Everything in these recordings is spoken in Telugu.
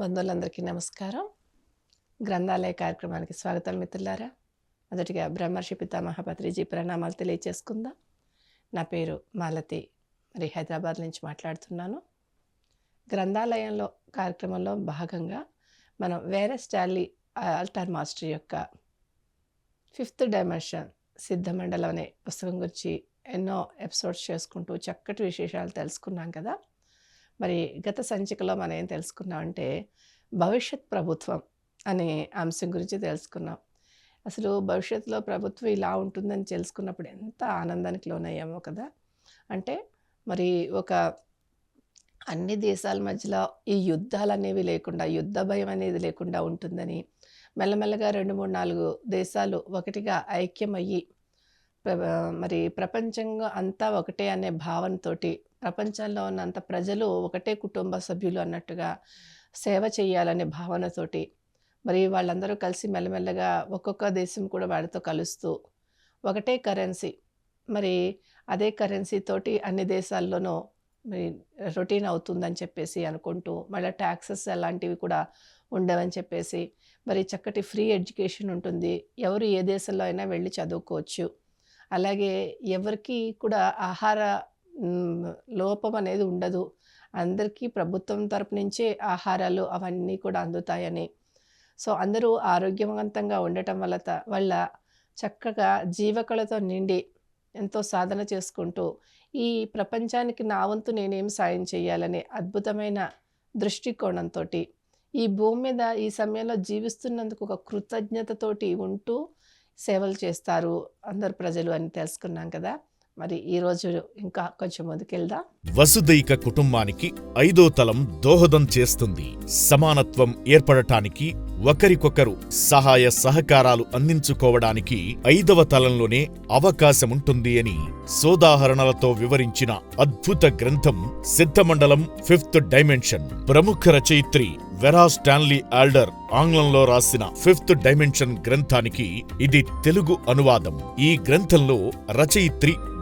బంధువులందరికీ నమస్కారం. గ్రంథాలయ కార్యక్రమానికి స్వాగతం మిత్రులారా. మొదటిగా బ్రహ్మర్షి పితామహపత్రిజీ ప్రణామాలు తెలియచేసుకుందాం. నా పేరు మాలతి. మరి హైదరాబాద్ నుంచి మాట్లాడుతున్నాను. గ్రంథాలయంలో కార్యక్రమంలో భాగంగా మనం వేరే స్టాలీ అల్టర్ మాస్టర్ యొక్క ఫిఫ్త్ డైమెన్షన్ సిద్ధమండలం అనే పుస్తకం గురించి ఎన్నో ఎపిసోడ్స్ చేసుకుంటూ చక్కటి విశేషాలు తెలుసుకున్నాం కదా. మరి గత సంచికలో మనం ఏం తెలుసుకున్నామంటే భవిష్యత్ ప్రభుత్వం అనే అంశం గురించి తెలుసుకున్నాం. అసలు భవిష్యత్తులో ప్రభుత్వం ఇలా ఉంటుందని తెలుసుకున్నప్పుడు ఎంత ఆనందానికి లోనయ్యామో కదా. అంటే మరి ఒక అన్ని దేశాల మధ్యలో ఈ యుద్ధాలు అనేవి లేకుండా యుద్ధ భయం అనేది లేకుండా ఉంటుందని మెల్లమెల్లగా రెండు మూడు నాలుగు దేశాలు ఒకటిగా ఐక్యమయ్యి మరి ప్రపంచంగా అంతా ఒకటే అనే భావనతోటి ప్రపంచంలో ఉన్నంత ప్రజలు ఒకటే కుటుంబ సభ్యులు అన్నట్టుగా సేవ చేయాలనే భావనతోటి మరి వాళ్ళందరూ కలిసి మెల్లమెల్లగా ఒక్కొక్క దేశం కూడా వాడితో కలుస్తూ ఒకటే కరెన్సీ మరి అదే కరెన్సీ తోటి అన్ని దేశాల్లోనూ మరి రొటీన్ అవుతుందని చెప్పేసి అనుకుంటూ మళ్ళీ ట్యాక్సెస్ అలాంటివి కూడా ఉండవని చెప్పేసి మరి చక్కటి ఫ్రీ ఎడ్యుకేషన్ ఉంటుంది ఎవరు ఏ దేశంలో అయినా వెళ్ళి చదువుకోవచ్చు. అలాగే ఎవరికి కూడా ఆహార లోపం అనేది ఉండదు. అందరికీ ప్రభుత్వం తరపు నుంచే ఆహారాలు అవన్నీ కూడా అందుతాయని. సో అందరూ ఆరోగ్యవంతంగా ఉండటం వల్ల వల్ల చక్కగా జీవకళతో నిండి ఎంతో సాధన చేసుకుంటూ ఈ ప్రపంచానికి నా వంతు నేనేం సాయం చేయాలనే అద్భుతమైన దృష్టికోణంతో ఈ భూమి మీద ఈ సమయంలో జీవిస్తున్నందుకు ఒక కృతజ్ఞతతోటి ఉంటూ సేవలు చేస్తారు అందరు ప్రజలు అని తెలుసుకున్నాం కదా. మరి ఈరోజు ఇంకా కొంచెం ముందుకెళ్దాం. వసుదైక కుటుంబానికి ఐదో తలం దోహదం చేస్తుంది. సమానత్వం ఏర్పడటానికి ఒకరికొకరు సహాయ సహకారాలు అందించుకోవడానికి ఐదవ తలంలోనే అవకాశముంటుంది అని సోదాహరణలతో వివరించిన అద్భుత గ్రంథం సిద్ధమండలం ఫిఫ్త్ డైమెన్షన్. ప్రముఖ రచయిత్రి వెరా స్టాన్లీ ఆల్డర్ ఆంగ్లంలో రాసిన ఫిఫ్త్ డైమెన్షన్ గ్రంథానికి ఇది తెలుగు అనువాదం. ఈ గ్రంథంలో రచయిత్రి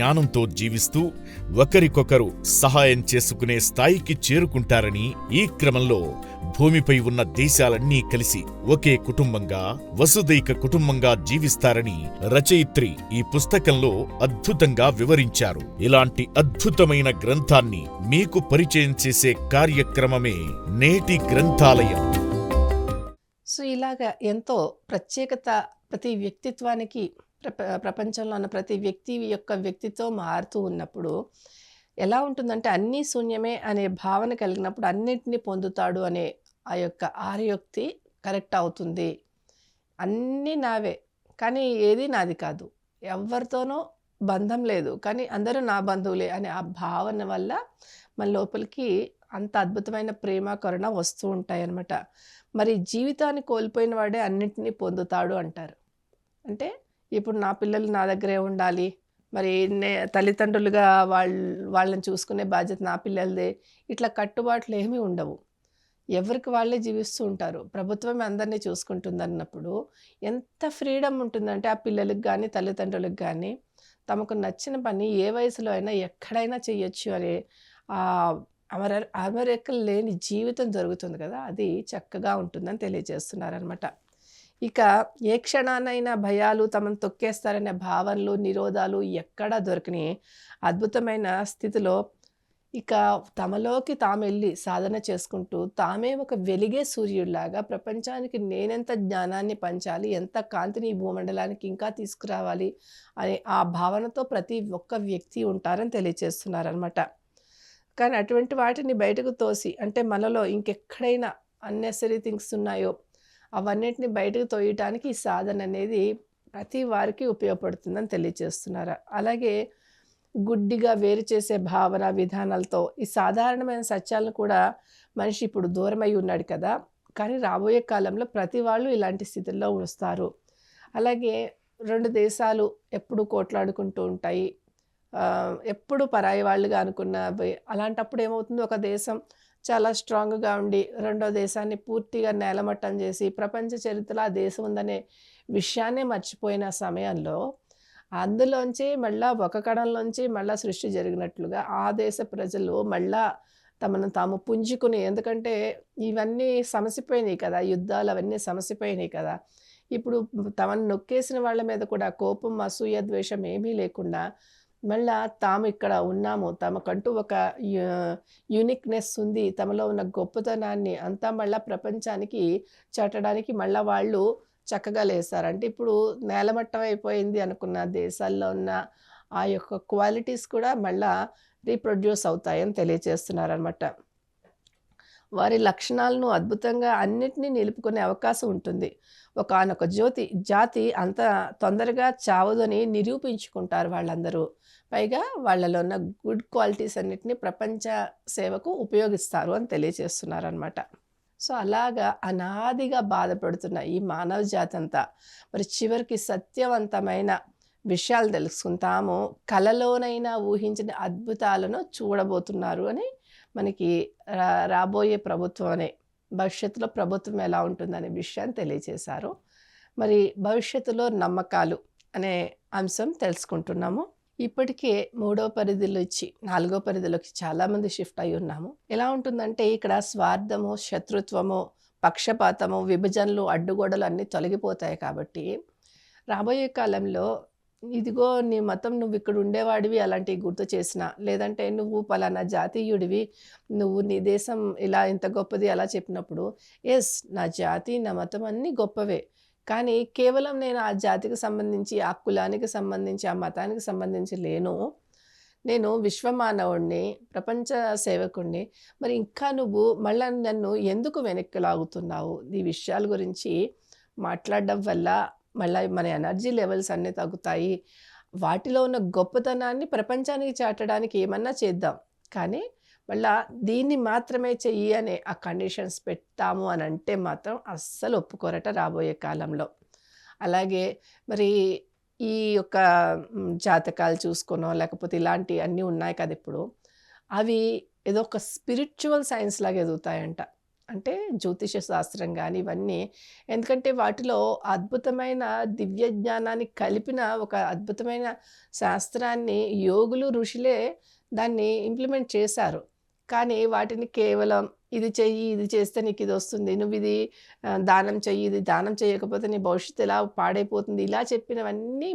జ్ఞానంతో జీవిస్తూ ఒకరికొకరు సహాయం చేసుకునే స్థాయికి చేరుకుంటారని ఈ క్రమంలో భూమిపై ఉన్న దేశాలన్నీ కలిసి ఒకే కుటుంబంగా వసుదైక కుటుంబంగా జీవిస్తారని రచయిత్రి ఈ పుస్తకంలో అద్భుతంగా వివరించారు. ఇలాంటి అద్భుతమైన గ్రంథాన్ని మీకు పరిచయం చేసే కార్యక్రమమే నేటి గ్రంథాలయం. సో ఇలాగా ఎంతో ప్రత్యేకత ప్రతి వ్యక్తిత్వానికి ప్రప ప్రపంచంలో ఉన్న ప్రతి వ్యక్తి యొక్క వ్యక్తితో మారుతూ ఉన్నప్పుడు ఎలా ఉంటుందంటే అన్నీ శూన్యమే అనే భావన కలిగినప్పుడు అన్నిటినీ పొందుతాడు అనే ఆ యొక్క ఆర్యోక్తి కరెక్ట్ అవుతుంది. అన్నీ నావే. కానీ ఏది నాది కాదు. ఎవరితోనో బంధం లేదు. కానీ అందరూ నా బంధువులే అనే ఆ భావన వల్ల మన లోపలికి అంత అద్భుతమైన ప్రేమ కరుణ వస్తూ ఉంటాయి అన్నమాట మరి జీవితాన్ని కోల్పోయిన వాడే అన్నింటినీ పొందుతాడు అంటారు. అంటే ఇప్పుడు నా పిల్లలు నా దగ్గరే ఉండాలి. మరి నే తల్లిదండ్రులుగా వాళ్ళ వాళ్ళని చూసుకునే బాధ్యత నా పిల్లలదే. ఇట్లా కట్టుబాట్లు ఏమీ ఉండవు. ఎవరికి వాళ్ళే జీవిస్తూ ఉంటారు. ప్రభుత్వం అందరినీ చూసుకుంటుంది అన్నప్పుడు ఎంత ఫ్రీడమ్ ఉంటుందంటే ఆ పిల్లలకు కానీ తల్లిదండ్రులకు కానీ తమకు నచ్చిన పని ఏ వయసులో అయినా ఎక్కడైనా చేయొచ్చు అనే ఆ అమర అమరికలు లేని జీవితం జరుగుతుంది కదా. అది చక్కగా ఉంటుందని తెలియజేస్తున్నారనమాట ఇక ఏ క్షణానైనా భయాలు తమను తొక్కేస్తారనే భావనలు నిరోధాలు ఎక్కడా దొరకని అద్భుతమైన స్థితిలో ఇక తమలోకి తాము వెళ్ళి సాధన చేసుకుంటూ తామే ఒక వెలిగే సూర్యుడిలాగా ప్రపంచానికి నేనెంత జ్ఞానాన్ని పంచాలి ఎంత కాంతిని ఈ భూమండలానికి ఇంకా తీసుకురావాలి అనే ఆ భావనతో ప్రతి ఒక్క వ్యక్తి ఉంటారని తెలియజేస్తున్నారనమాట కానీ అటువంటి వాటిని బయటకు తోసి అంటే మనలో ఇంకెక్కడైనా అన్నెసరీ థింగ్స్ ఉన్నాయో అవన్నిటిని బయటకు తోయటానికి ఈ సాధన అనేది ప్రతి వారికి ఉపయోగపడుతుందని తెలియజేస్తున్నారు? అలాగే గుడ్డిగా వేరు చేసే భావన విధానాలతో ఈ సాధారణమైన సత్యాలను కూడా మనిషి ఇప్పుడు దూరమై ఉన్నాడు కదా? కానీ రాబోయే కాలంలో ప్రతి వాళ్ళు ఇలాంటి స్థితిలో వస్తారు. అలాగే రెండు దేశాలు ఎప్పుడు కోట్లాడుకుంటూ ఉంటాయి. ఎప్పుడు పరాయి వాళ్ళుగా అనుకున్నవి అలాంటప్పుడు ఏమవుతుంది? ఒక దేశం చాలా స్ట్రాంగ్గా ఉండి రెండో దేశాన్ని పూర్తిగా నేలమట్టం చేసి ప్రపంచ చరిత్రలో ఆ దేశం ఉందనే విషయాన్నే మర్చిపోయిన సమయంలో అందులోంచి మళ్ళా ఒక కణంలోంచి మళ్ళా సృష్టి జరిగినట్లుగా ఆ దేశ ప్రజలు మళ్ళా తమను తాము పుంజుకుని ఎందుకంటే ఇవన్నీ సమసిపోయినాయి కదా యుద్ధాలు అవన్నీ సమసిపోయినాయి కదా. ఇప్పుడు తమను నొక్కేసిన వాళ్ళ మీద కూడా కోపం అసూయ ద్వేషం ఏమీ లేకుండా మళ్ళా తాము ఇక్కడ ఉన్నాము. తమకంటూ ఒక యూనిక్నెస్ ఉంది. తమలో ఉన్న గొప్పతనాన్ని అంతా మళ్ళా ప్రపంచానికి చాటడానికి మళ్ళా వాళ్ళు చక్కగా లేస్తారు అంటే ఇప్పుడు నేలమట్టం అయిపోయింది అనుకున్న దేశాల్లో ఉన్న ఆ యొక్క క్వాలిటీస్ కూడా మళ్ళా రీప్రొడ్యూస్ అవుతాయని తెలియజేస్తున్నారనమాట వారి లక్షణాలను అద్భుతంగా అన్నిటినీ నిలుపుకునే అవకాశం ఉంటుంది. ఒకనొక జ్యోతి జాతి అంత తొందరగా చావదని నిరూపించుకుంటారు వాళ్ళందరూ. పైగా వాళ్ళలో ఉన్న గుడ్ క్వాలిటీస్ అన్నిటిని ప్రపంచ సేవకు ఉపయోగిస్తారు అని తెలియజేస్తున్నారు అనమాట సో అలాగా అనాదిగా బాధపడుతున్న ఈ మానవ జాతి అంతా మరి చివరికి సత్యవంతమైన విషయాలు తెలుసుకుంటాము. కలలోనైనా ఊహించిన అద్భుతాలను చూడబోతున్నారు అని మనకి రా రాబోయే ప్రభుత్వం అనే భవిష్యత్తులో ప్రభుత్వం ఎలా ఉంటుందనే విషయాన్ని తెలియజేశారు. మరి భవిష్యత్తులో నమ్మకాలు అనే అంశం తెలుసుకుంటున్నాము. ఇప్పటికే మూడో పరిధిలో ఇచ్చి నాలుగో పరిధిలోకి చాలామంది షిఫ్ట్ అయి ఉన్నాము. ఎలా ఉంటుందంటే ఇక్కడ స్వార్థము శత్రుత్వము పక్షపాతము విభజనలు అడ్డుగోడలు అన్నీ తొలగిపోతాయి కాబట్టి రాబోయే కాలంలో ఇదిగో నీ మతం నువ్వు ఇక్కడ ఉండేవాడివి అలాంటివి గుర్తు చేసిన లేదంటే నువ్వు పలానా జాతీయుడివి నువ్వు నీ దేశం ఇలా ఇంత గొప్పది అలా చెప్పినప్పుడు ఎస్ నా జాతి నా మతం అన్నీ గొప్పవే. కానీ కేవలం నేను ఆ జాతికి సంబంధించి ఆ కులానికి సంబంధించి ఆ మతానికి సంబంధించి లేను. నేను విశ్వమానవుణ్ణి ప్రపంచ సేవకుణ్ణి. మరి ఇంకా నువ్వు మళ్ళీ నన్ను ఎందుకు వెనక్కి లాగుతున్నావు? ఈ విషయాల గురించి మాట్లాడడం వల్ల మళ్ళీ మన ఎనర్జీ లెవెల్స్ అన్నీ తగ్గుతాయి. వాటిలో ఉన్న గొప్పతనాన్ని ప్రపంచానికి చాటడానికి ఏమన్నా చేద్దాం. కానీ మళ్ళా దీన్ని మాత్రమే చెయ్యి అనే ఆ కండిషన్స్ పెట్టాము అని అంటే మాత్రం అస్సలు ఒప్పుకోరట రాబోయే కాలంలో. అలాగే మరి ఈ యొక్క జాతకాలు చూసుకునో లేకపోతే ఇలాంటి అన్నీ ఉన్నాయి కదా ఇప్పుడు అవి ఏదో ఒక స్పిరిచువల్ సైన్స్ లాగా ఎదుగుతాయంట. అంటే జ్యోతిష శాస్త్రం కానీ ఇవన్నీ ఎందుకంటే వాటిలో అద్భుతమైన దివ్య జ్ఞానాన్ని కలిపిన ఒక అద్భుతమైన శాస్త్రాన్ని యోగులు ఋషులే దాన్ని ఇంప్లిమెంట్ చేశారు. కానీ వాటిని కేవలం ఇది చెయ్యి ఇది చేస్తే నీకు ఇది వస్తుంది. నువ్వు ఇది దానం చెయ్యి ఇది దానం చేయకపోతే నీ భవిష్యత్తు ఎలా పాడైపోతుంది? ఇలా చెప్పినవన్నీ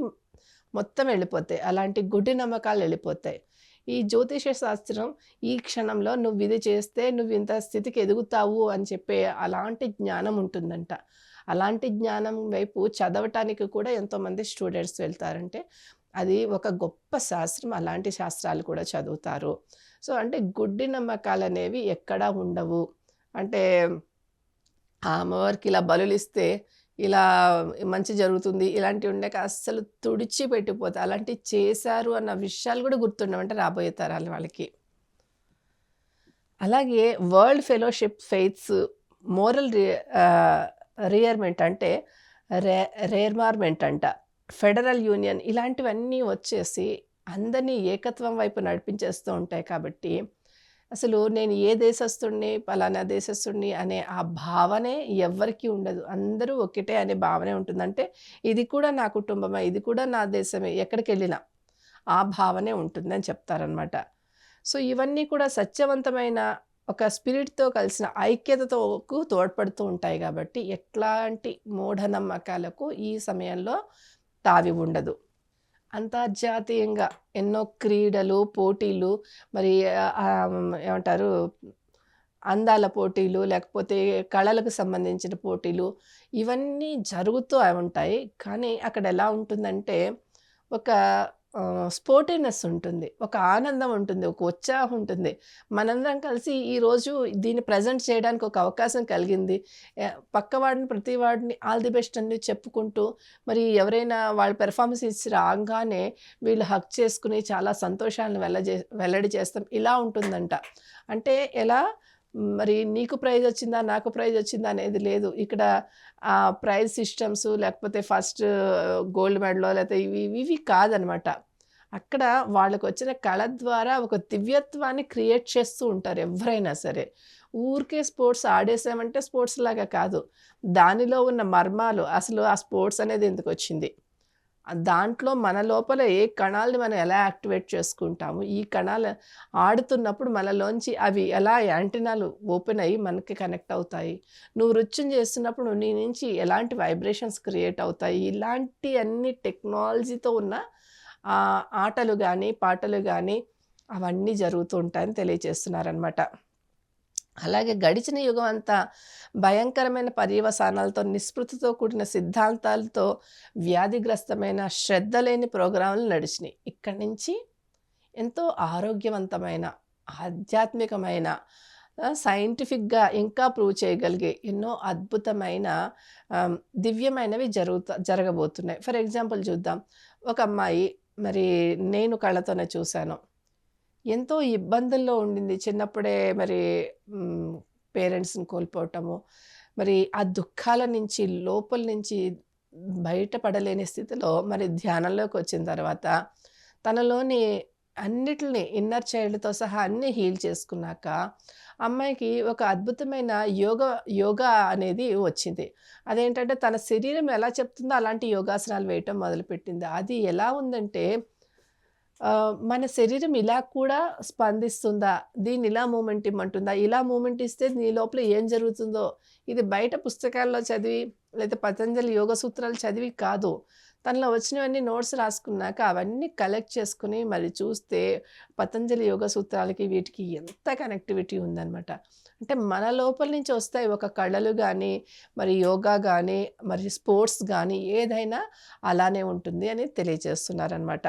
మొత్తం వెళ్ళిపోతాయి. అలాంటి గుడ్డి నమ్మకాలు వెళ్ళిపోతాయి. ఈ జ్యోతిష శాస్త్రం ఈ క్షణంలో నువ్వు ఇది చేస్తే నువ్వు ఇంత స్థితికి ఎదుగుతావు అని చెప్పే అలాంటి జ్ఞానం ఉంటుందంట. అలాంటి జ్ఞానం వైపు చదవటానికి కూడా ఎంతోమంది స్టూడెంట్స్ వెళ్తారంటే అది ఒక గొప్ప శాస్త్రం. అలాంటి శాస్త్రాలు కూడా చదువుతారు. సో అంటే గుడ్డి నమ్మకాలు అనేవి ఎక్కడా ఉండవు. అంటే ఆ అమ్మవారికి ఇలా బలులిస్తే ఇలా మంచి జరుగుతుంది ఇలాంటివి ఉండక అస్సలు తుడిచి పెట్టిపోతే అలాంటివి చేశారు అన్న విషయాలు కూడా గుర్తుండమంటే రాబోయే తరాల వాళ్ళకి. అలాగే world fellowship faiths moral rearmament అంటే రే రేర్మార్మెంట్ అంట. ఫెడరల్ యూనియన్ ఇలాంటివన్నీ వచ్చేసి అందరినీ ఏకత్వం వైపు నడిపించేస్తూ ఉంటాయి కాబట్టి అసలు నేను ఏ దేశస్తుడిని పలానా దేశస్తుడిని అనే ఆ భావనే ఎవ్వరికీ ఉండదు. అందరూ ఒకటే అనే భావనే ఉంటుందంటే ఇది కూడా నా కుటుంబమే ఇది కూడా నా దేశమే ఎక్కడికి వెళ్ళినా ఆ భావనే ఉంటుందని చెప్తారనమాట సో ఇవన్నీ కూడా సత్యవంతమైన ఒక స్పిరిట్‌తో కలిసిన ఐక్యతతోకు తోడ్పడుతూ ఉంటాయి కాబట్టి ఎట్లాంటి మూఢనమ్మకాలకు ఈ సమయంలో తావి ఉండదు. అంతర్జాతీయంగా ఎన్నో క్రీడలు, పోటీలు మరి ఏమంటారు అందాల పోటీలు, లేకపోతే కళలకు సంబంధించిన పోటీలు ఇవన్నీ జరుగుతూ ఉంటాయి. కానీ అక్కడ ఎలా ఉంటుందంటే, ఒక స్పోర్టినెస్ ఉంటుంది. ఒక ఆనందం ఉంటుంది. ఒక ఉత్సాహం ఉంటుంది. మనందరం కలిసి ఈరోజు దీన్ని ప్రెజెంట్ చేయడానికి ఒక అవకాశం కలిగింది. పక్కవాడిని ప్రతి వాడిని ఆల్ ది బెస్ట్ అని చెప్పుకుంటూ, మరి ఎవరైనా వాళ్ళు పెర్ఫార్మెన్స్ ఇచ్చి రాగానే వీళ్ళు హక్ చేసుకుని చాలా సంతోషాలను వెల్లజే వెల్లడి చేస్తాం. ఇలా ఉంటుందంట. అంటే ఎలా మరి నీకు ప్రైజ్ వచ్చిందా? నాకు ప్రైజ్ వచ్చిందా? అనేది లేదు. ఇక్కడ ఆ ప్రైజ్ సిస్టమ్స్ లేకపోతే ఫస్ట్ గోల్డ్ మెడలో లేకపోతే ఇవి ఇవి కాదనమాట. అక్కడ వాళ్ళకు వచ్చిన కళ ద్వారా ఒక దివ్యత్వాన్ని క్రియేట్ చేస్తూ ఉంటారు ఎవరైనా సరే. ఊరికే స్పోర్ట్స్ ఆడేసామంటే స్పోర్ట్స్ లాగా కాదు. దానిలో ఉన్న మర్మాలు అసలు ఆ స్పోర్ట్స్ అనేది ఎందుకు వచ్చింది దాంట్లో మన లోపల ఏ కణాలని మనం ఎలా యాక్టివేట్ చేసుకుంటాము? ఈ కణాలు ఆడుతున్నప్పుడు మనలోంచి అవి ఎలా యాంటినాలు ఓపెన్ అయ్యి మనకి కనెక్ట్ అవుతాయి. నువ్వు నృత్యం చేస్తున్నప్పుడు నీ నుంచి ఎలాంటి వైబ్రేషన్స్ క్రియేట్ అవుతాయి? ఇలాంటి అన్ని టెక్నాలజీతో ఉన్న ఆటలు కానీ పాటలు కానీ అవన్నీ జరుగుతూ ఉంటాయని తెలియజేస్తున్నారనమాట అలాగే గడిచిన యుగం అంతా భయంకరమైన పర్యవసానాలతో, నిస్పృతితో కూడిన సిద్ధాంతాలతో వ్యాధిగ్రస్తమైన శ్రద్ధ లేని ప్రోగ్రాములు నడిచినాయి. ఇక్కడి నుంచి ఎంతో ఆరోగ్యవంతమైన, ఆధ్యాత్మికమైన సైంటిఫిక్‌గా ఇంకా ప్రూవ్ చేయగలిగే ఎన్నో అద్భుతమైన దివ్యమైనవి జరుగుతా జరగబోతున్నాయి. ఫర్ ఎగ్జాంపుల్ చూద్దాం. ఒక అమ్మాయి మరి నేను కళ్ళతోనే చూశాను. ఎంతో ఇబ్బందుల్లో ఉండింది. చిన్నప్పుడే మరి పేరెంట్స్‌ని కోల్పోవటము. మరి ఆ దుఃఖాల నుంచి లోపల నుంచి బయటపడలేని స్థితిలో మరి ధ్యానంలోకి వచ్చిన తర్వాత తనలోని అన్నిటిని ఇన్నర్ చైల్డ్‌తో సహా అన్నీ హీల్ చేసుకున్నాక అమ్మాయికి ఒక అద్భుతమైన యోగ యోగా అనేది వచ్చింది. అదేంటంటే తన శరీరం ఎలా చెప్తుందో అలాంటి యోగాసనాలు వేయటం మొదలుపెట్టింది. అది ఎలా ఉందంటే మన శరీరం ఇలా కూడా స్పందిస్తుందా? దీన్ని ఇలా మూమెంట్ ఇమ్మంటుందా? ఇలా మూమెంట్ ఇస్తే నీ లోపల ఏం జరుగుతుందో ఇది బయట పుస్తకాల్లో చదివి లేదా పతంజలి యోగ సూత్రాలు చదివి కాదు. తనలో వచ్చినవన్నీ నోట్స్ రాసుకున్నాక అవన్నీ కలెక్ట్ చేసుకుని మరి చూస్తే పతంజలి యోగ సూత్రాలకి వీటికి ఎంత కనెక్టివిటీ ఉందనమాట. అంటే మన లోపల నుంచి వస్తాయి ఒక కళలు కానీ మరి యోగా కానీ మరి స్పోర్ట్స్ కానీ ఏదైనా అలానే ఉంటుంది అని తెలియజేస్తున్నారనమాట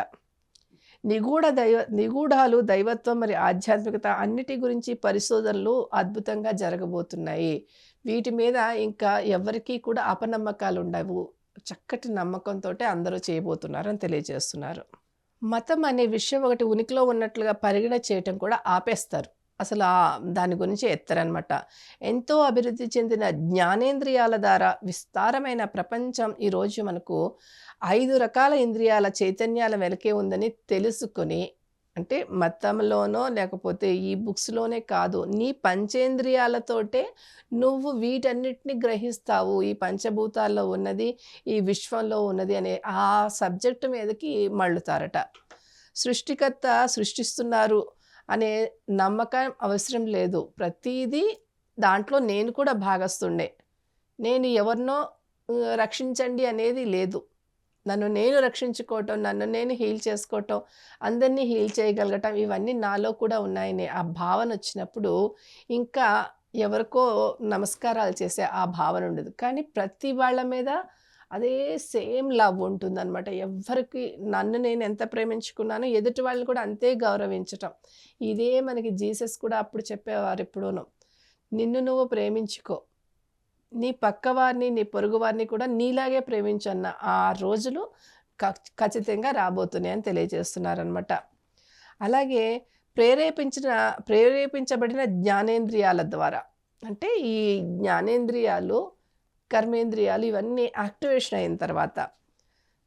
నిగూఢ దైవ నిగూఢాలు, దైవత్వం మరి ఆధ్యాత్మికత అన్నిటి గురించి పరిశోధనలు అద్భుతంగా జరగబోతున్నాయి. వీటి మీద ఇంకా ఎవరికీ కూడా అపనమ్మకాలు ఉండవు చక్కటి నమ్మకంతో అందరూ చేయబోతున్నారని తెలియజేస్తున్నారు. మతం అనే విషయం ఒకటి ఉనికిలో ఉన్నట్లుగా పరిగణ చేయటం కూడా ఆపేస్తారు. అసలు దాని గురించి ఎత్తరనమాట. ఎంతో అభివృద్ధి చెందిన జ్ఞానేంద్రియాల ద్వారా విస్తారమైన ప్రపంచం ఈరోజు మనకు ఐదు రకాల ఇంద్రియాల చైతన్యాల వెనకే ఉందని తెలుసుకొని అంటే మతంలోనో లేకపోతే ఈ బుక్స్‌లోనే కాదు. నీ పంచేంద్రియాలతోటే నువ్వు వీటన్నిటిని గ్రహిస్తావు. ఈ పంచభూతాల్లో ఉన్నది, ఈ విశ్వంలో ఉన్నది అనే ఆ సబ్జెక్ట్ మీదకి మళ్ళుతారట. సృష్టికర్త సృష్టిస్తున్నారు అనే నమ్మకం అవసరం లేదు. ప్రతీదీ దాంట్లో నేను కూడా భాగస్తుండే నేను ఎవరినో రక్షించండి అనేది లేదు. నన్ను నేను రక్షించుకోవటం, నన్ను నేను హీల్ చేసుకోవటం, అందరిని హీల్ చేయగలగటం ఇవన్నీ నాలో కూడా ఉన్నాయని ఆ భావన వచ్చినప్పుడు ఇంకా ఎవరికో నమస్కారాలు చేసే ఆ భావన ఉండదు. కానీ ప్రతి వాళ్ళ మీద అదే సేమ్ లవ్ ఉంటుందనమాట. ఎవరికి నన్ను నేను ఎంత ప్రేమించుకున్నానో ఎదుటి వాళ్ళని కూడా అంతే గౌరవించటం. ఇదే మనకి జీసస్ కూడా అప్పుడు చెప్పేవారు ఎప్పుడూను. నిన్ను నువ్వు ప్రేమించుకో. నీ పక్కవారిని, నీ పొరుగువారిని కూడా నీలాగే ప్రేమించన్న ఆ రోజులు ఖచ్చితంగా రాబోతున్నాయని తెలియజేస్తున్నారనమాట. అలాగే ప్రేరేపించిన ప్రేరేపించబడిన జ్ఞానేంద్రియాల ద్వారా అంటే ఈ జ్ఞానేంద్రియాలు, కర్మేంద్రియాలు ఇవన్నీ యాక్టివేషన్ అయిన తర్వాత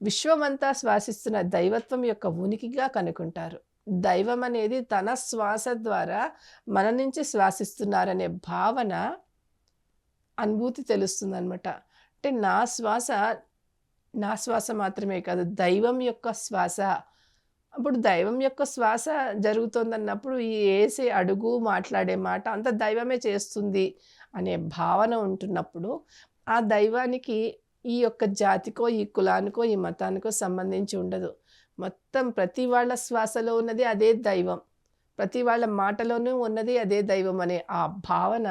విశ్వమంతా శ్వాసిస్తున్న దైవత్వం యొక్క ఉనికిగా కనుకుంటారు. దైవం అనేది తన శ్వాస ద్వారా మన నుంచి శ్వాసిస్తున్నారనే భావన అనుభూతి తెలుస్తుంది అనమాట అంటే నా శ్వాస నా శ్వాస మాత్రమే కాదు. దైవం యొక్క శ్వాస. అప్పుడు దైవం యొక్క శ్వాస జరుగుతోందన్నప్పుడు ఈ వేసే అడుగు మాట్లాడే మాట అంత దైవమే చేస్తుంది అనే భావన ఉంటున్నప్పుడు ఆ దైవానికి ఈ యొక్క జాతికో ఈ కులానికో ఈ మతానికో సంబంధించి ఉండదు. మొత్తం ప్రతి వాళ్ళ శ్వాసలో ఉన్నది అదే దైవం. ప్రతి వాళ్ళ మాటలోనూ ఉన్నది అదే దైవం అనే ఆ భావన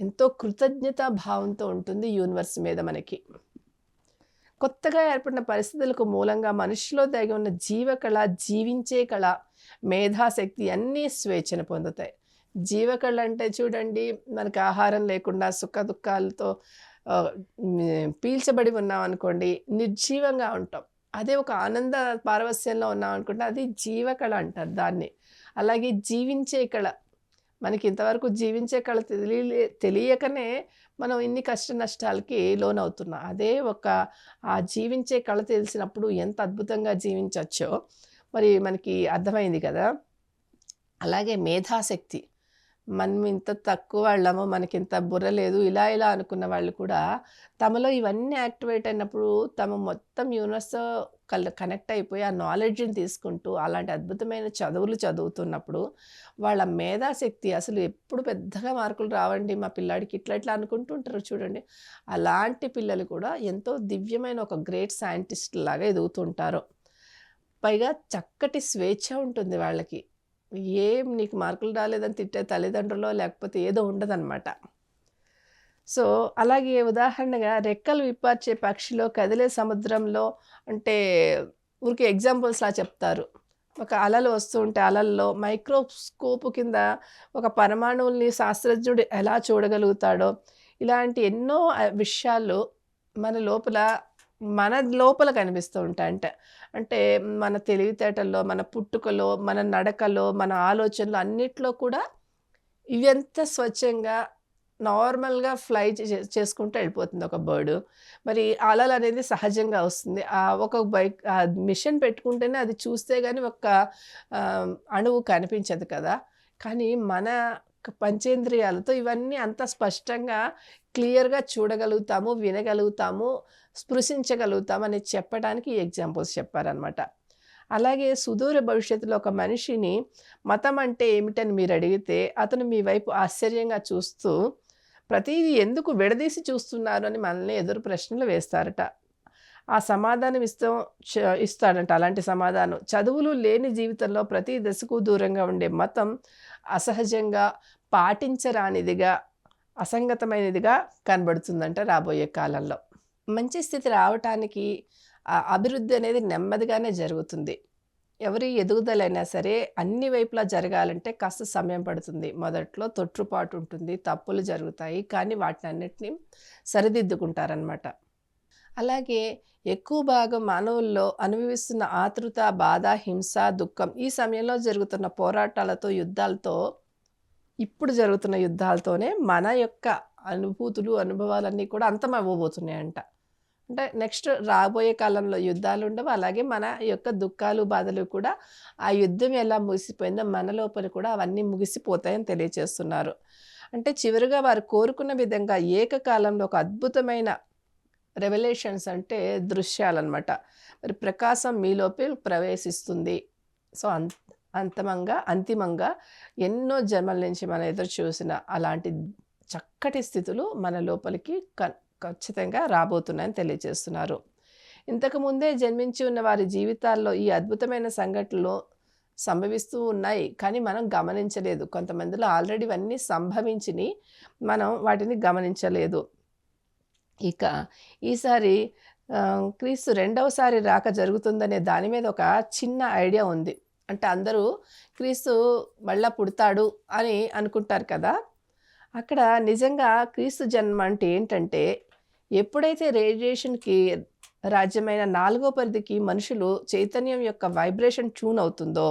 ఎంతో కృతజ్ఞతా భావంతో ఉంటుంది యూనివర్స్ మీద మనకి. కొత్తగా ఏర్పడిన పరిస్థితులకు మూలంగా మనిషిలో దాగి ఉన్న జీవకళ జీవించే కళ మేధాశక్తి అన్నీ స్వేచ్ఛను పొందుతాయి. జీవకళ అంటే చూడండి మనకి ఆహారం లేకుండా సుఖ దుఃఖాలతో పీల్చబడి ఉన్నాం అనుకోండి నిర్జీవంగా ఉంటాం. అదే ఒక ఆనంద పారవస్యంలో ఉన్నాం అనుకుంటే అది జీవకళ అంటారు దాన్ని. అలాగే జీవించే కళ మనకి ఇంతవరకు జీవించే కళ తెలియ తెలియకనే మనం ఇన్ని కష్ట నష్టాలకి లోనవుతున్నాం. అదే ఒక ఆ జీవించే కళ తెలిసినప్పుడు ఎంత అద్భుతంగా జీవించవచ్చో మరి మనకి అర్థమైంది కదా. అలాగే మేధాశక్తి. మనం ఇంత తక్కువ వాళ్ళము మనకి ఇంత బుర్ర లేదు ఇలా ఇలా అనుకున్న వాళ్ళు కూడా తమలో ఇవన్నీ యాక్టివేట్ అయినప్పుడు తమ మొత్తం యూనివర్స్ కల్ కనెక్ట్ అయిపోయి ఆ నాలెడ్జ్ని తీసుకుంటూ అలాంటి అద్భుతమైన చదువులు చదువుతున్నప్పుడు వాళ్ళ మేధాశక్తి అసలు ఎప్పుడు పెద్దగా మార్కులు రావండి. మా పిల్లాడికి ఇట్లా ఇట్లా అనుకుంటుంటారు చూడండి. అలాంటి పిల్లలు కూడా ఎంతో దివ్యమైన ఒక గ్రేట్ సైంటిస్ట్ లాగా ఎదుగుతుంటారు. పైగా చక్కటి స్వేచ్ఛ ఉంటుంది వాళ్ళకి. ఏం నీకు మార్కులు రాలేదని తిట్టే తల్లిదండ్రులో లేకపోతే ఏదో ఉండదన్నమాట. సో అలాగే ఉదాహరణగా రెక్కలు విప్పార్చే పక్షిలో కదిలే సముద్రంలో అంటే ఊరికి ఎగ్జాంపుల్స్లా చెప్తారు. ఒక అలలు వస్తూ ఉంటే అలల్లో మైక్రోస్కోప్ కింద ఒక పరమాణువుల్ని శాస్త్రజ్ఞుడు ఎలా చూడగలుగుతాడో ఇలాంటి ఎన్నో విషయాలు మన లోపల మన లోపల కనిపిస్తూ ఉంటాయంట. అంటే మన తెలివితేటల్లో మన పుట్టుకలో మన నడకలో మన ఆలోచనలో అన్నిట్లో కూడా ఇవంత స్వచ్ఛంగా నార్మల్గా ఫ్లై చే- చేసుకుంటూ వెళ్ళిపోతుంది ఒక బర్డ్. మరి అలలు అనేది సహజంగా వస్తుంది. ఆ ఒక బైక్ మిషన్ పెట్టుకుంటేనే అది చూస్తే కానీ ఒక అణువు కనిపించదు కదా. కానీ మన పంచేంద్రియాలతో ఇవన్నీ అంత స్పష్టంగా క్లియర్గా చూడగలుగుతాము వినగలుగుతాము స్పృశించగలుగుతాము అని చెప్పడానికి ఎగ్జాంపుల్స్ చెప్పారనమాట అలాగే సుదూర భవిష్యత్తులో ఒక మనిషిని మతం అంటే ఏమిటని మీరు అడిగితే అతను మీ వైపు ఆశ్చర్యంగా చూస్తూ ప్రతిదీ ఎందుకు విడదీసి చూస్తున్నారు అని మనల్ని ఎదురు ప్రశ్నలు వేస్తారట. ఆ సమాధానం ఇస్తాం ఇస్తాడంట అలాంటి సమాధానం. చదువులు లేని జీవితంలో ప్రతి దశకు దూరంగా ఉండే మతం అసహజంగా పాటించరానిదిగా అసంగతమైనదిగా కనబడుతుందంట రాబోయే కాలంలో. మంచి స్థితి రావటానికి ఆ అభివృద్ధి అనేది నెమ్మదిగానే జరుగుతుంది. ఎవరి ఎదుగుదలైనా సరే అన్ని వైపులా జరగాలంటే కాస్త సమయం పడుతుంది. మొదట్లో తొట్టుపాటు ఉంటుంది తప్పులు జరుగుతాయి కానీ వాటిని అన్నిటిని సరిదిద్దుకుంటారనమాట అలాగే ఎక్కువ భాగం మానవుల్లో అనుభవిస్తున్న ఆతృత బాధ హింస దుఃఖం ఈ సమయంలో జరుగుతున్న పోరాటాలతో యుద్ధాలతో ఇప్పుడు జరుగుతున్న యుద్ధాలతోనే మన యొక్క అనుభూతులు అనుభవాలన్నీ కూడా అంతమవ్వబోతున్నాయంట. అంటే నెక్స్ట్ రాబోయే కాలంలో యుద్ధాలు ఉండవు. అలాగే మన యొక్క దుఃఖాలు బాధలు కూడా ఆ యుద్ధం ఎలా ముగిసిపోయిందో మన లోపల కూడా అవన్నీ ముగిసిపోతాయని తెలియచేస్తున్నారు. అంటే చివరిగా వారు కోరుకున్న విధంగా ఏకకాలంలో ఒక అద్భుతమైన రెవల్యూషన్స్ అంటే దృశ్యాలన్నమాట. మరి ప్రకాశం మీలోపే ప్రవేశిస్తుంది. సో అంత అంతమంగా అంతిమంగా ఎన్నో జన్మల నుంచి మనం ఎదురు చూసిన అలాంటి చక్కటి స్థితులు మన లోపలికి కన్ ఖచ్చితంగా రాబోతున్నాయని తెలియజేస్తున్నారు. ఇంతకుముందే జన్మించి ఉన్న వారి జీవితాల్లో ఈ అద్భుతమైన సంఘటనలు సంభవిస్తూ ఉన్నాయి. కానీ మనం గమనించలేదు. కొంతమందిలో ఆల్రెడీ ఇవన్నీ సంభవించిని మనం వాటిని గమనించలేదు. ఇక ఈసారి క్రీస్తు రెండవసారి రాక జరుగుతుందనే దాని మీద ఒక చిన్న ఐడియా ఉంది. అంటే అందరూ క్రీస్తు మళ్ళా పుడతాడు అని అనుకుంటారు కదా. అక్కడ నిజంగా క్రీస్తు జన్మ అంటే ఏంటంటే ఎప్పుడైతే రేడియేషన్కి రాజ్యమైన నాలుగో పరిధికి మనుషులు చైతన్యం యొక్క వైబ్రేషన్ ట్యూన్ అవుతుందో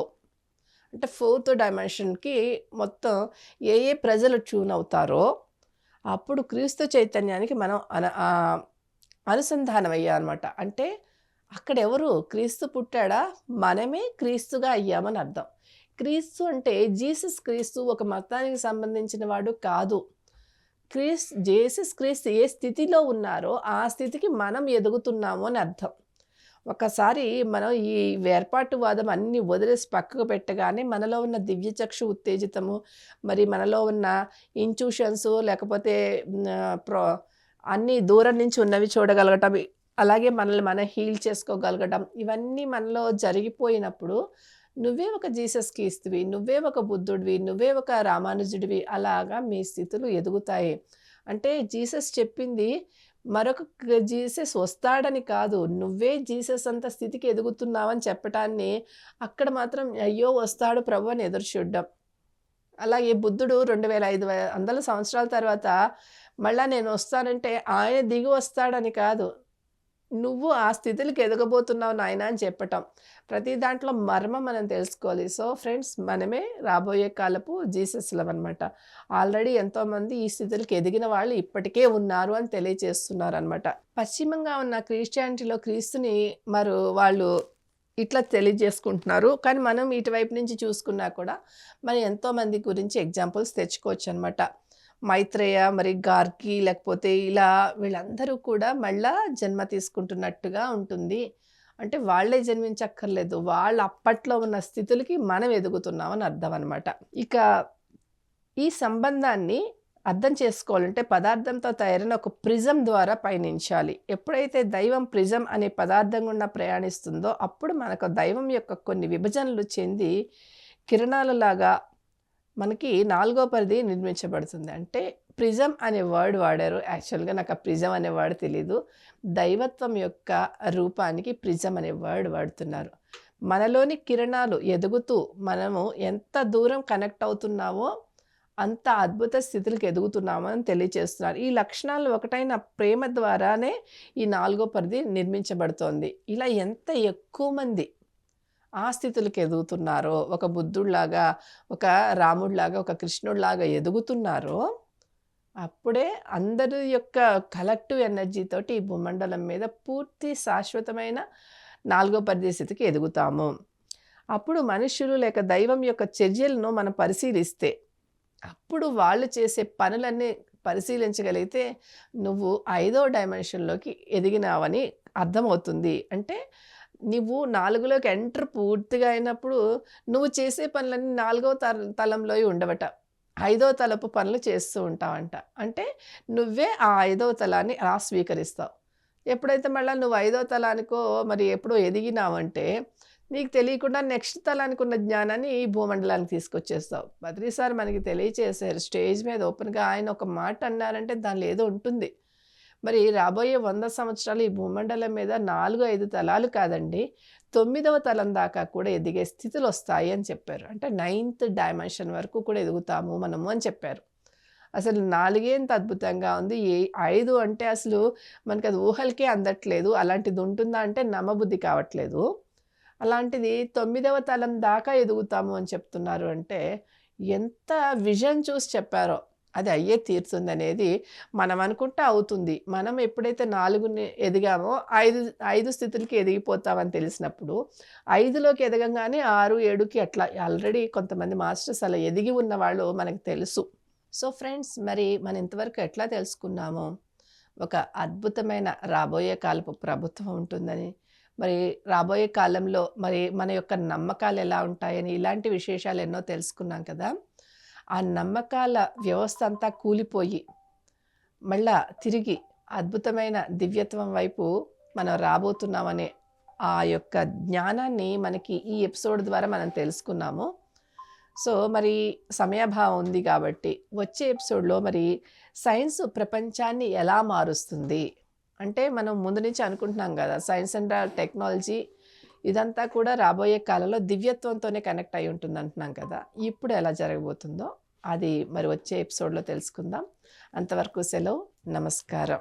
అంటే ఫోర్త్ డైమెన్షన్కి మొత్తం ఏ ఏ ప్రజలు ట్యూన్ అవుతారో అప్పుడు క్రీస్తు చైతన్యానికి మనం అన అనుసంధానం అయ్యామన్నమాట అంటే అక్కడ ఎవరు క్రీస్తు పుట్టాడా? మనమే క్రీస్తుగా అయ్యామని అర్థం. క్రీస్తు అంటే జీసస్ క్రీస్తు ఒక మతానికి సంబంధించిన వాడు కాదు. క్రీస్ జేసస్ క్రీస్ ఏ స్థితిలో ఉన్నారో ఆ స్థితికి మనం ఎదుగుతున్నాము అని అర్థం. ఒకసారి మనం ఈ వేర్పాటువాదం అన్ని వదిలేసి పక్కకు పెట్టగానే మనలో ఉన్న దివ్యచక్షు ఉత్తేజితము మరి మనలో ఉన్న ఇంట్యూషన్స్ లేకపోతే ప్రో అన్నీ దూరం నుంచి ఉన్నవి చూడగలగటం అలాగే మనల్ని మనం హీల్ చేసుకోగలగడం ఇవన్నీ మనలో జరిగిపోయినప్పుడు నువ్వే ఒక జీసస్కి ఇస్తువి నువ్వే ఒక బుద్ధుడివి నువ్వే ఒక రామానుజుడివి అలాగా మీ స్థితులు ఎదుగుతాయి. అంటే జీసస్ చెప్పింది మరొక జీసస్ వస్తాడని కాదు నువ్వే జీసస్ అంత స్థితికి ఎదుగుతున్నావని చెప్పటాన్ని అక్కడ మాత్రం అయ్యో వస్తాడు ప్రభు అని ఎదురు చూడ్డం. అలాగే బుద్ధుడు రెండు వేల ఐదు వందల సంవత్సరాల తర్వాత మళ్ళీ నేను వస్తానంటే ఆయన దిగి వస్తాడని కాదు నువ్వు ఆ స్థితికి ఎదగబోతున్నావు నాయన అని చెప్పటం. ప్రతి దాంట్లో మర్మం మనం తెలుసుకోవాలి. సో ఫ్రెండ్స్ మనమే రాబోయే కాలపు జీసస్లం అనమాట ఆల్రెడీ ఎంతోమంది ఈ స్థితులకు ఎదిగిన వాళ్ళు ఇప్పటికే ఉన్నారు అని తెలియజేస్తున్నారు అనమాట పశ్చిమంగా ఉన్న క్రిస్టియానిటీలో క్రీస్తుని మరు వాళ్ళు ఇట్లా తెలియజేసుకుంటున్నారు. కానీ మనం ఇటువైపు నుంచి చూసుకున్నా కూడా మనం ఎంతోమంది గురించి ఎగ్జాంపుల్స్ తెచ్చుకోవచ్చు అనమాట మైత్రేయ మరి గార్కి లేకపోతే ఇలా వీళ్ళందరూ కూడా మళ్ళా జన్మ తీసుకుంటున్నట్టుగా ఉంటుంది. అంటే వాళ్ళే జన్మించక్కర్లేదు. వాళ్ళు అప్పట్లో ఉన్న స్థితులకి మనం ఎదుగుతున్నామని అర్థం అనమాట ఇక ఈ సంబంధాన్ని అర్థం చేసుకోవాలంటే పదార్థంతో తయారైన ఒక ప్రిజం ద్వారా పయనించాలి. ఎప్పుడైతే దైవం ప్రిజం అనే పదార్థం గుండా ప్రయాణిస్తుందో అప్పుడు మనకు దైవం యొక్క కొన్ని విభజనలు చెంది కిరణాలలాగా మనకి నాలుగో పరిధి నిర్మించబడుతుంది. అంటే ప్రిజం అనే వర్డ్ వాడారు. యాక్చువల్గా నాకు ఆ ప్రిజం అనే వర్డ్ తెలీదు. దైవత్వం యొక్క రూపానికి ప్రిజం అనే వర్డ్ వాడుతున్నారు. మనలోని కిరణాలు ఎదుగుతూ మనము ఎంత దూరం కనెక్ట్ అవుతున్నామో అంత అద్భుత స్థితులకు ఎదుగుతున్నామో అని ఈ లక్షణాలు ఒకటైన ప్రేమ ద్వారానే ఈ నాలుగో పరిధి నిర్మించబడుతోంది. ఇలా ఎంత ఎక్కువ మంది ఆ స్థితులకు ఎదుగుతున్నారో ఒక బుద్ధుడిలాగా ఒక రాముడిలాగా ఒక కృష్ణుడిలాగా ఎదుగుతున్నారో అప్పుడే అందరి యొక్క కలెక్టివ్ ఎనర్జీతోటి ఈ భూమండలం మీద పూర్తి శాశ్వతమైన నాలుగో పరిస్థితికి ఎదుగుతాము. అప్పుడు మనుషులు లేక దైవం యొక్క చర్యలను మనం పరిశీలిస్తే అప్పుడు వాళ్ళు చేసే పనులన్నీ పరిశీలించగలిగితే నువ్వు ఐదో డైమెన్షన్లోకి ఎదిగినావని అర్థమవుతుంది. అంటే నువ్వు నాలుగులోకి ఎంటర్ పూర్తిగా అయినప్పుడు నువ్వు చేసే పనులన్నీ నాలుగో తల తలంలో ఉండవట. ఐదో తలపు పనులు చేస్తూ ఉంటావంట. అంటే నువ్వే ఆ ఐదో తలాన్ని అలా స్వీకరిస్తావు. ఎప్పుడైతే మళ్ళీ నువ్వు ఐదో తలానికో మరి ఎప్పుడో ఎదిగినావంటే నీకు తెలియకుండా నెక్స్ట్ తలానికి ఉన్న జ్ఞానాన్ని ఈ భూమండలానికి తీసుకొచ్చేస్తావు. బద్రీసారి మనకి తెలియచేశారు. స్టేజ్ మీద ఓపెన్గా ఆయన ఒక మాట అన్నారంటే దానిలో ఏదో ఉంటుంది. మరి రాబోయే వంద సంవత్సరాలు ఈ భూమండలం మీద నాలుగు ఐదు తలాలు కాదండి. తొమ్మిదవ తలం దాకా కూడా ఎదిగే స్థితులు వస్తాయి అని చెప్పారు. అంటే నైన్త్ డైమెన్షన్ వరకు కూడా ఎదుగుతాము మనము అని చెప్పారు. అసలు నాలుగేంత అద్భుతంగా ఉంది. ఏ ఐదు అంటే అసలు మనకి అది ఊహలకే అందట్లేదు. అలాంటిది ఉంటుందా అంటే నమ్మబుద్ధి కావట్లేదు. అలాంటిది తొమ్మిదవ తలం దాకా ఎదుగుతాము అని చెప్తున్నారు అంటే ఎంత విజన్ చూసి చెప్పారో. అది అయ్యే తీరుతుంది అనేది మనం అనుకుంటే అవుతుంది. మనం ఎప్పుడైతే నాలుగుని ఎదిగామో ఐదు ఐదు స్థితులకి ఎదిగిపోతామని తెలిసినప్పుడు ఐదులోకి ఎదగంగానే ఆరు ఏడుకి అట్లా ఆల్రెడీ కొంతమంది మాస్టర్స్ అలా ఎదిగి ఉన్న వాళ్ళు మనకు తెలుసు. సో ఫ్రెండ్స్ మరి మనం ఇంతవరకు ఎట్లా తెలుసుకున్నామో? ఒక అద్భుతమైన రాబోయే కాలపు ప్రభుత్వం ఉంటుందని మరి రాబోయే కాలంలో మరి మన యొక్క నమ్మకాలు ఎలా ఉంటాయని ఇలాంటి విశేషాలు ఎన్నో తెలుసుకున్నాం కదా. ఆ నమ్మకాల వ్యవస్థ అంతా కూలిపోయి మళ్ళా తిరిగి అద్భుతమైన దివ్యత్వం వైపు మనం రాబోతున్నామనే ఆ యొక్క జ్ఞానాన్ని మనకి ఈ ఎపిసోడ్ ద్వారా మనం తెలుసుకున్నాము. సో మరి సమయాభావం ఉంది కాబట్టి వచ్చే ఎపిసోడ్లో మరి సైన్స్ ప్రపంచాన్ని ఎలా మారుస్తుంది? అంటే మనం ముందు నుంచి అనుకుంటున్నాం కదా సైన్స్ అండ్ టెక్నాలజీ ఇదంతా కూడా రాబోయే కాలంలో దివ్యత్వంతోనే కనెక్ట్ అయి ఉంటుంది అంటున్నాం కదా. ఇప్పుడు ఎలా జరగబోతుందో అది మరి వచ్చే ఎపిసోడ్లో తెలుసుకుందాం. అంతవరకు సెలవు. నమస్కారం.